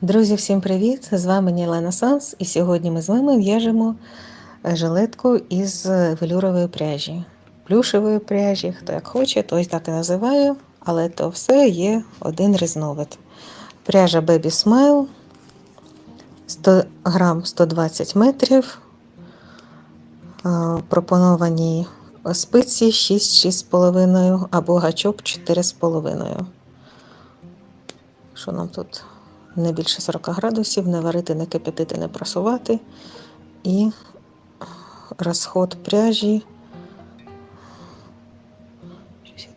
Друзі, всім привіт! З вами Нілена Санс, і сьогодні ми з вами в'яжемо жилетку із велюрової пряжі. Плюшевої пряжі, хто як хоче, той так і називає, але то все є один різновид. Пряжа Baby Smile 100 грам 120 метрів. Пропоновані спиці 6-6,5 або гачок 4,5. Що нам тут? Не більше 40 градусів, не варити, не кипятити, не просувати. І розход пряжі.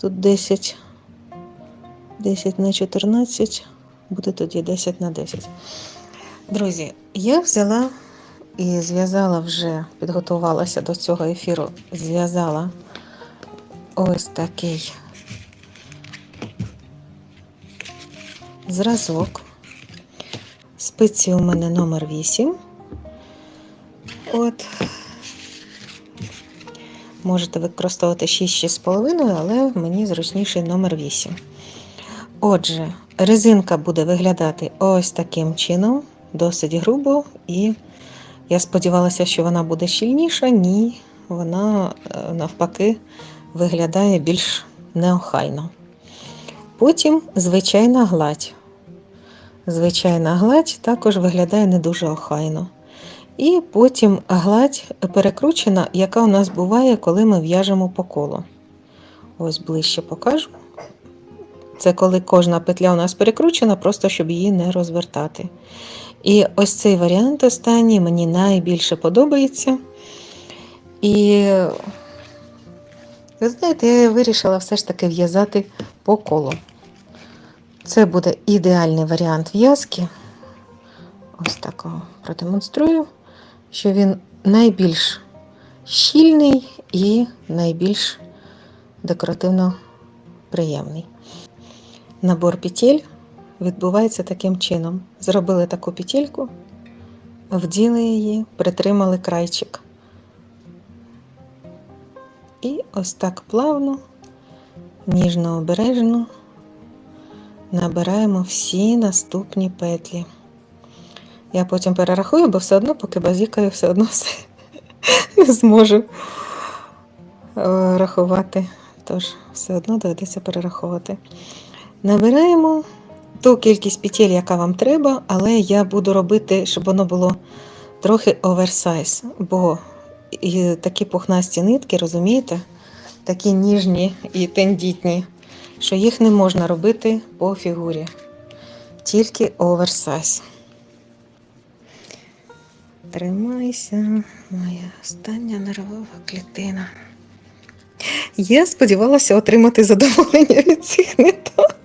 Тут 10, 10 на 14, буде тоді 10 на 10. Друзі, я взяла і зв'язала вже, підготувалася до цього ефіру, зв'язала ось такий зразок. Спиці у мене номер 8. От. Можете використовувати 6-6,5, але мені зручніший номер 8. Отже, резинка буде виглядати ось таким чином, досить грубо, і я сподівалася, що вона буде щільніша. Ні, вона е, навпаки виглядає більш неохайно. Потім звичайна гладь. Звичайна гладь також виглядає не дуже охайно. І потім гладь перекручена, яка у нас буває, коли ми в'яжемо по колу. Ось ближче покажу. Це коли кожна петля у нас перекручена, просто щоб її не розвертати. І ось цей варіант останній мені найбільше подобається. І, ви знаєте, я вирішила все ж таки в'язати по колу. Це буде ідеальний варіант в'язки. Ось такого продемонструю, що він найбільш щільний і найбільш декоративно приємний. Набор петель відбувається таким чином. Зробили таку петельку, вділи її, притримали крайчик. І ось так плавно, ніжно обережно набираємо всі наступні петлі. Я потім перерахую, бо все одно, поки базікаю, все одно все не зможу е, рахувати. Тож, все одно доведеться перераховувати. Набираємо ту кількість петель, яка вам треба, але я буду робити, щоб воно було трохи оверсайз, бо такі пухнасті нитки, розумієте, такі ніжні і тендітні що їх не можна робити по фігурі, тільки оверсайз. Тримайся, моя остання нервова клітина. Я сподівалася отримати задоволення від цих ниток.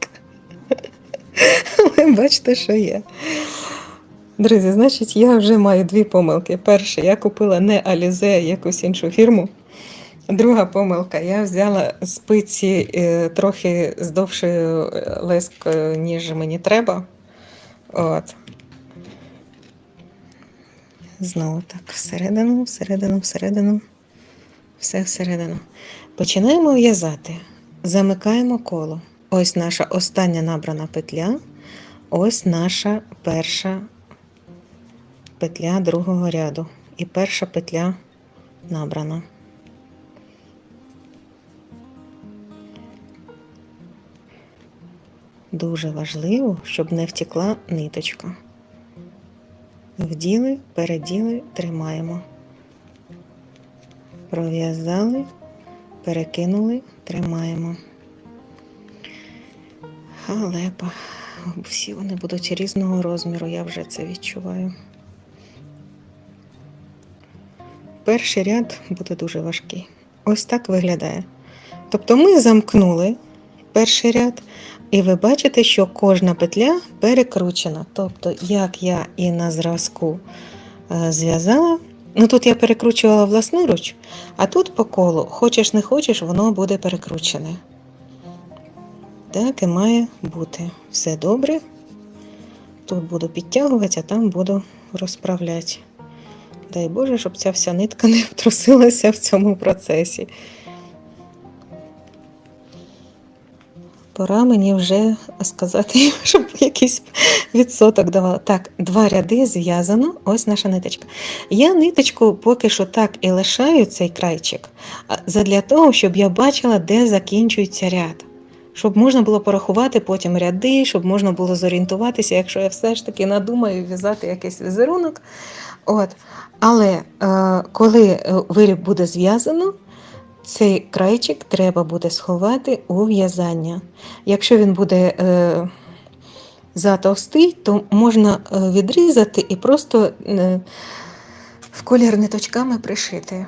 Але бачите, що є. Друзі, значить, я вже маю дві помилки. Перше, я купила не Alize, а якусь іншу фірму. Друга помилка. Я взяла спиці е, трохи з довшою е, лескою, ніж мені треба. От. Знову так, всередину, всередину, всередину, все всередину. Починаємо в'язати. Замикаємо коло. Ось наша остання набрана петля. Ось наша перша петля другого ряду. І перша петля набрана. Дуже важливо, щоб не втекла ниточка. Вділи, переділи, тримаємо. Пров'язали, перекинули, тримаємо. Халепа. Всі вони будуть різного розміру, я вже це відчуваю. Перший ряд буде дуже важкий. Ось так виглядає. Тобто ми замкнули перший ряд, і ви бачите, що кожна петля перекручена. Тобто, як я і на зразку е, зв'язала, ну тут я перекручувала власноруч, а тут по колу, хочеш не хочеш, воно буде перекручене. Так і має бути. Все добре. Тут буду підтягувати, а там буду розправляти. Дай Боже, щоб ця вся нитка не втрусилася в цьому процесі. Пора мені вже сказати, щоб якісь відсоток давала. Так, два ряди зв'язано, ось наша ниточка. Я ниточку поки що так і лишаю цей крайчик, задля того, щоб я бачила, де закінчується ряд. Щоб можна було порахувати потім ряди, щоб можна було зорієнтуватися, якщо я все ж таки надумаю в'язати якийсь візерунок. От. Але е, коли е, виріб буде зв'язано, цей крайчик треба буде сховати у в'язання. Якщо він буде е, затовстий, то можна е, відрізати і просто е, в колір ниточками пришити,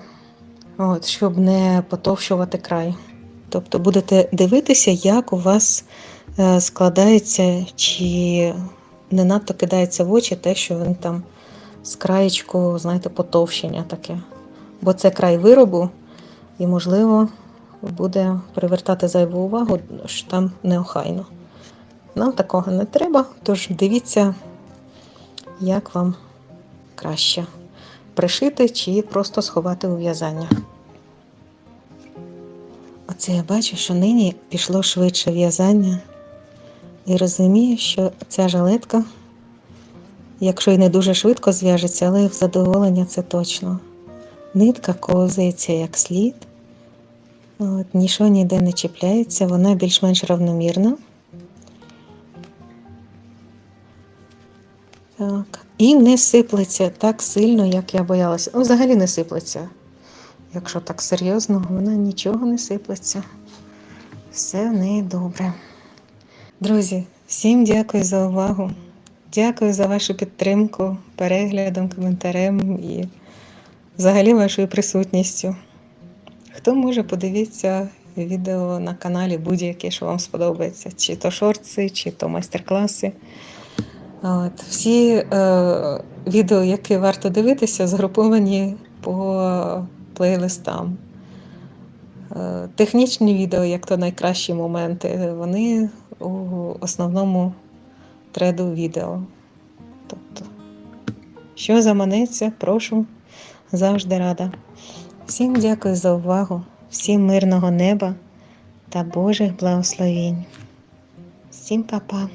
от, щоб не потовщувати край. Тобто будете дивитися, як у вас е, складається, чи не надто кидається в очі те, що він там з краєчку, знаєте, потовщення таке. Бо це край виробу, і, можливо, буде привертати зайву увагу, що там неохайно. Нам такого не треба, тож дивіться, як вам краще пришити чи просто сховати у в'язання. Оце я бачу, що нині пішло швидше в'язання і розумію, що ця жилетка, якщо і не дуже швидко зв'яжеться, але в задоволення це точно. Нитка ковзається як слід. От, нічого ніде не чіпляється, вона більш-менш равномірна. Так. І не сиплеться так сильно, як я боялася. Ну, взагалі не сиплеться. Якщо так серйозно, вона нічого не сиплеться. Все в неї добре. Друзі, всім дякую за увагу. Дякую за вашу підтримку, переглядом, коментарем і взагалі вашою присутністю. Хто може, подивіться відео на каналі будь-яке, що вам сподобається, чи то шорти, чи то майстер-класи. От, всі е, відео, які варто дивитися, згруповані по плейлистам. Е, технічні відео, як то найкращі моменти, вони у основному треду відео. Тобто, що заманеться, прошу, завжди рада. Всім дякую за увагу, всім мирного неба та Божих благословінь. Всім па-па!